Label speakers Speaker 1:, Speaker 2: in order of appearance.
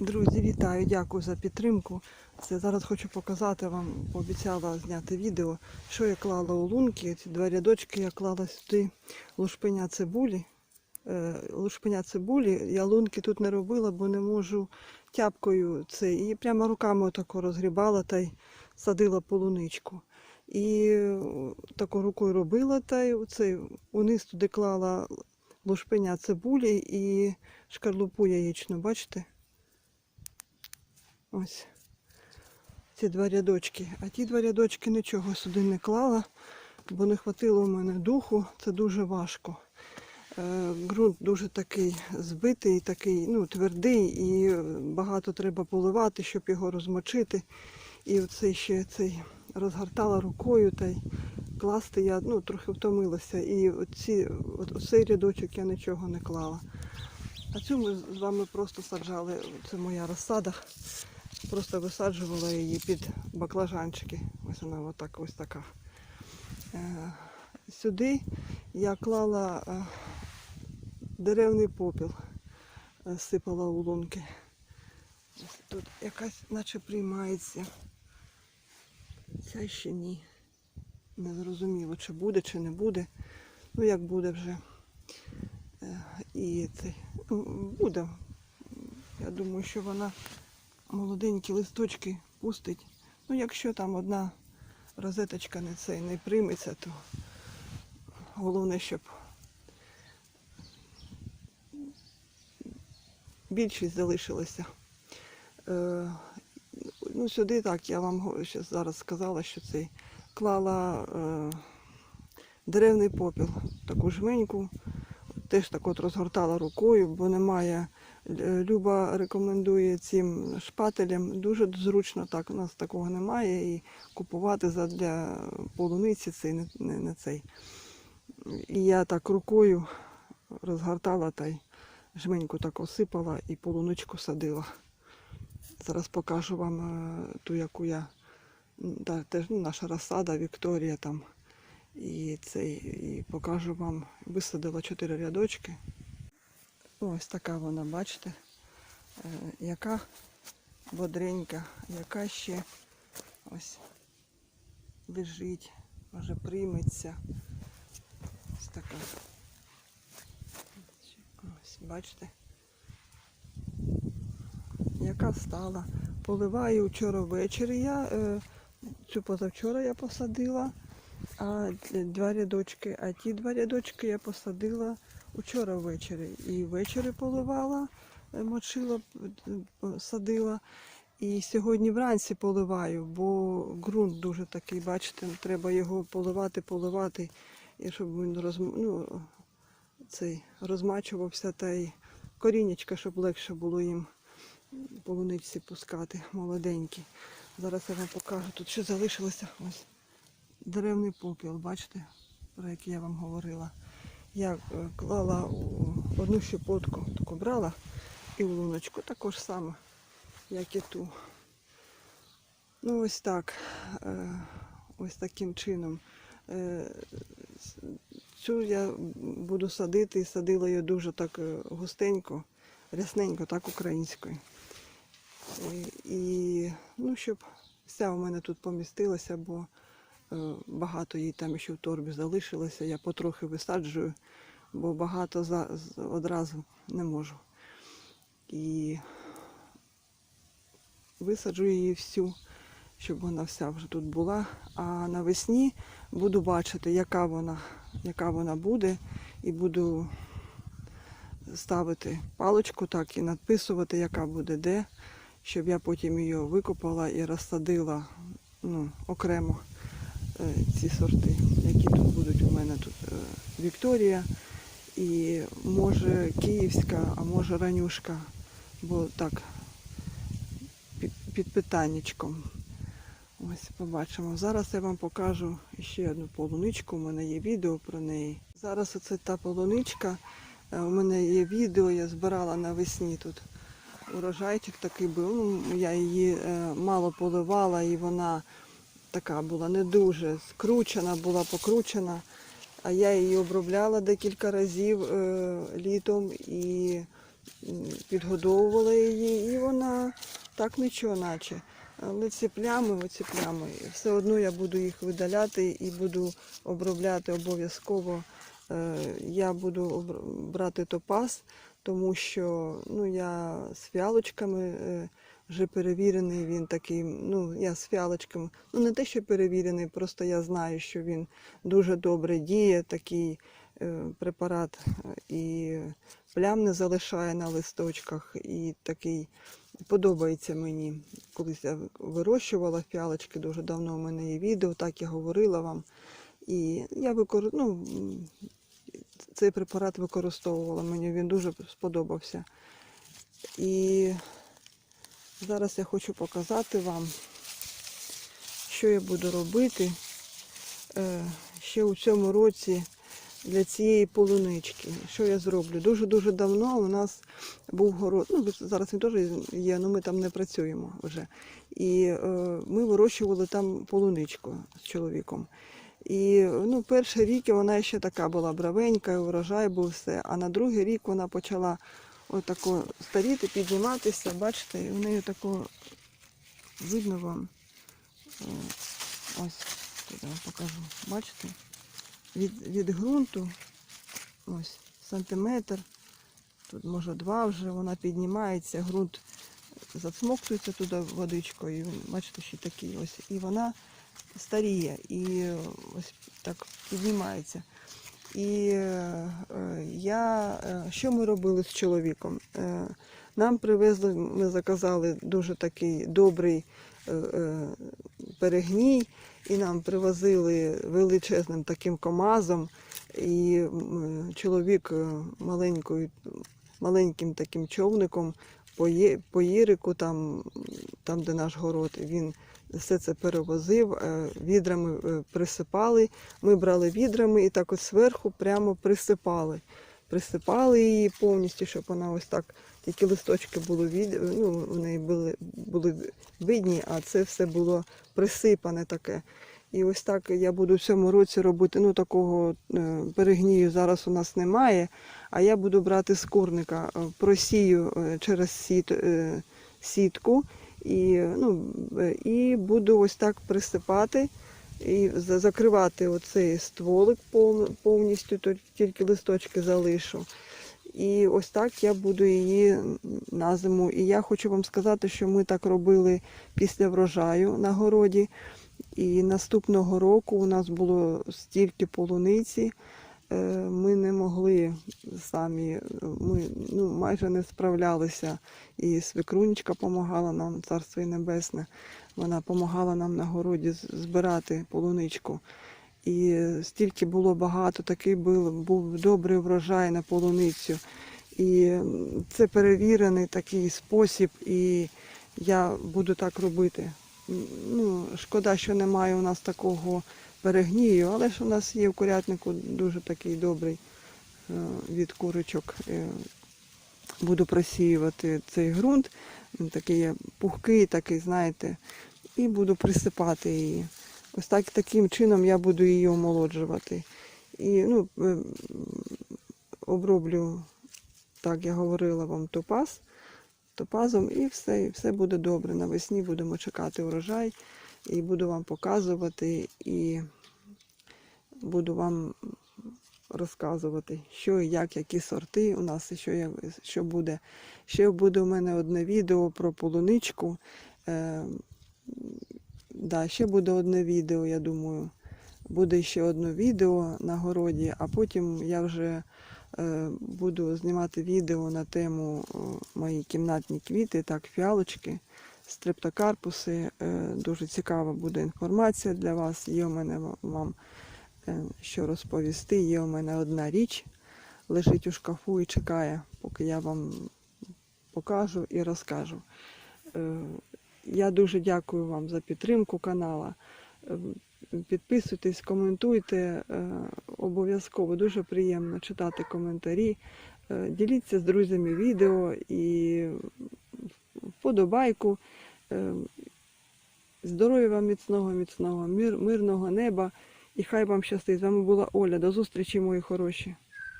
Speaker 1: Друзі, вітаю, дякую за підтримку. Це зараз хочу показати вам, пообіцяла зняти відео, що я клала у лунки. Ці два рядочки я клала сюди лушпеня цибулі. Е, Лушпеня цибулі. Я лунки тут не робила, бо не можу тяпкою це. І прямо руками отако розгрібала та й садила полуничку. І е, тако рукою робила та й оцей, униз туди клала лушпеня цибулі і шкарлупу яєчну, бачите? Ось ці два рядочки. А ті два рядочки нічого сюди не клала, бо не хватило в мене духу. Це дуже важко. Е, ґрунт дуже такий збитий, такий ну, твердий, і багато треба поливати, щоб його розмочити. І оцей ще цей розгортала рукою та й класти я ну, трохи втомилася. І оці, оцей рядочок я нічого не клала. А цю ми з вами просто саджали. Це моя розсада. Просто висаджувала її під баклажанчики. Ось вона отак, ось така. Е, Сюди я клала е, деревний попіл, е, сипала у лунки. Тут якась наче приймається. Ця ще ні. Не зрозуміло, чи буде, чи не буде. Ну як буде вже. І це буде. Я думаю, що вона молоденькі листочки пустить. Ну, якщо там одна розеточка не цей не прийметься, то головне, щоб більшість залишилася. Е, ну, сюди так, я вам зараз сказала, що цей клала е, деревний попіл, таку жменьку, теж так от розгортала рукою, бо немає. Е, Люба рекомендує цим шпателям. Дуже зручно так. У нас такого немає. І купувати для полуниці цей не, не, не цей. І я так рукою розгортала та й жменьку так осипала і полуничку садила. Зараз покажу вам е, ту, яку я та, теж ну, наша розсада Вікторія там. І цей, і покажу вам, висадила чотири рядочки. Ось така вона, бачите, е, яка бодренька, яка ще ось лежить, може прийметься. Ось така. Ось, бачите. Яка стала. Поливаю вчора ввечері я, е, цю позавчора я посадила, а два рядочки, а ті два рядочки я посадила Учора ввечері. І ввечері поливала, е, мочила, садила. І сьогодні вранці поливаю, бо ґрунт дуже такий, бачите, треба його поливати, поливати, і щоб він роз, ну, цей, розмачувався та й корінечка, щоб легше було їм полуничці пускати, молоденькі. Зараз я вам покажу. Тут ще залишилося ось деревний попіл, бачите, про який я вам говорила. Я е, клала одну щепотку, таку брала і в луночку також саме, як і ту. Ну ось так, е, ось таким чином. Е, Цю я буду садити і садила її дуже так густенько, рясненько, так українською. І, ну, щоб вся у мене тут помістилася, бо Багато їй там ще в торбі залишилося. Я потрохи висаджую, бо багато за, одразу не можу. І висаджу її всю, щоб вона вся вже тут була. А навесні буду бачити, яка вона, яка вона буде, і буду ставити паличку так і надписувати, яка буде де, щоб я потім її викопала і розсадила ну, окремо е, ці сорти, які тут будуть у мене тут е, Вікторія і може Київська, а може ранюшка, бо так під, питаннячком. Ось побачимо. Зараз я вам покажу ще одну полуничку. У мене є відео про неї. Зараз оце та полуничка. Е, У мене є відео, я збирала навесні тут. Урожайчик такий був. Ну, я її е, мало поливала і вона така була не дуже скручена, була покручена. А я її обробляла декілька разів е, літом і підгодовувала її, і вона так нічого наче. Але ці плями, оці плями, все одно я буду їх видаляти і буду обробляти обов'язково. Е, Я буду брати топаз, тому що ну, я з фіалочками е, вже перевірений, він такий, ну, я з фіалочками, ну не те, що перевірений, просто я знаю, що він дуже добре діє, такий е, препарат е, і плям не залишає на листочках, і такий подобається мені. Колись я вирощувала фіалочки дуже давно. У мене є відео, так я говорила вам. І я викор... ну, цей препарат використовувала, мені він дуже сподобався. І зараз я хочу показати вам, що я буду робити е, ще у цьому році для цієї полунички. Що я зроблю? Дуже-дуже давно у нас був город. Ну, зараз він теж є, але ми там не працюємо вже. І е, ми вирощували там полуничку з чоловіком. І ну, перший рік вона ще така була бравенька, урожай був все. А на другий рік вона почала отако старіти, підніматися. Бачите, і в неї тако видно вам. Е, Ось тут я вам покажу. Бачите? Від, від ґрунту ось сантиметр. Тут може два вже вона піднімається, ґрунт зацмоктується туди водичкою. Бачите, ще такий ось. І вона старіє і ось так піднімається. І е, я, е, що ми робили з чоловіком? Е, нам привезли, ми заказали дуже такий добрий перегній, і нам привозили величезним таким комазом. І чоловік маленькою, маленьким таким човником по Єрику, там, там, де наш город, він все це перевозив, е, відрами е, присипали. Ми брали відрами і так от зверху прямо присипали. Присипали її повністю, щоб вона ось так, тільки листочки були від, ну, в неї були, були видні, а це все було присипане таке. І ось так я буду в цьому році робити. Ну, такого е, перегнію зараз у нас немає. А я буду брати з курника, просію через сіт, сітку і, ну, е, і буду ось так присипати і закривати оцей стволик пов- повністю, тільки листочки залишу. І ось так я буду її на зиму. І я хочу вам сказати, що ми так робили після врожаю на городі. І наступного року у нас було стільки полуниці. Е, Ми не могли самі, ми ну, майже не справлялися. І свекрунечка допомагала нам, царство небесне. Вона допомагала нам на городі збирати полуничку. І стільки було багато, такий був, був добрий врожай на полуницю. І це перевірений такий спосіб, і я буду так робити. Ну, шкода, що немає у нас такого перегнію, але ж у нас є в курятнику дуже такий добрий е, від курочок. Е, Буду просіювати цей ґрунт, він такий пухкий, такий, знаєте, і буду присипати її. Ось так, таким чином я буду її омолоджувати. І ну, е, оброблю, так я говорила вам, топаз, топазом і все, і все буде добре. Навесні будемо чекати урожай і буду вам показувати і буду вам розказувати, що і як, які сорти у нас, і що, що буде. Ще буде у мене одне відео про полуничку. Е, да, ще буде одне відео, я думаю. Буде ще одне відео на городі, а потім я вже е, буду знімати відео на тему мої кімнатні квіти, так, фіалочки, стрептокарпуси. Е, дуже цікава буде інформація для вас. Є у мене вам е, що розповісти. Є у мене одна річ, лежить у шкафу і чекає, поки я вам покажу і розкажу. Е, Я дуже дякую вам за підтримку канала. Підписуйтесь, коментуйте. Обов'язково дуже приємно читати коментарі. Діліться з друзями відео і вподобайку. Е, Здоров'я вам міцного, міцного, мир, мирного неба і хай вам щастить. З вами була Оля. До зустрічі, мої хороші.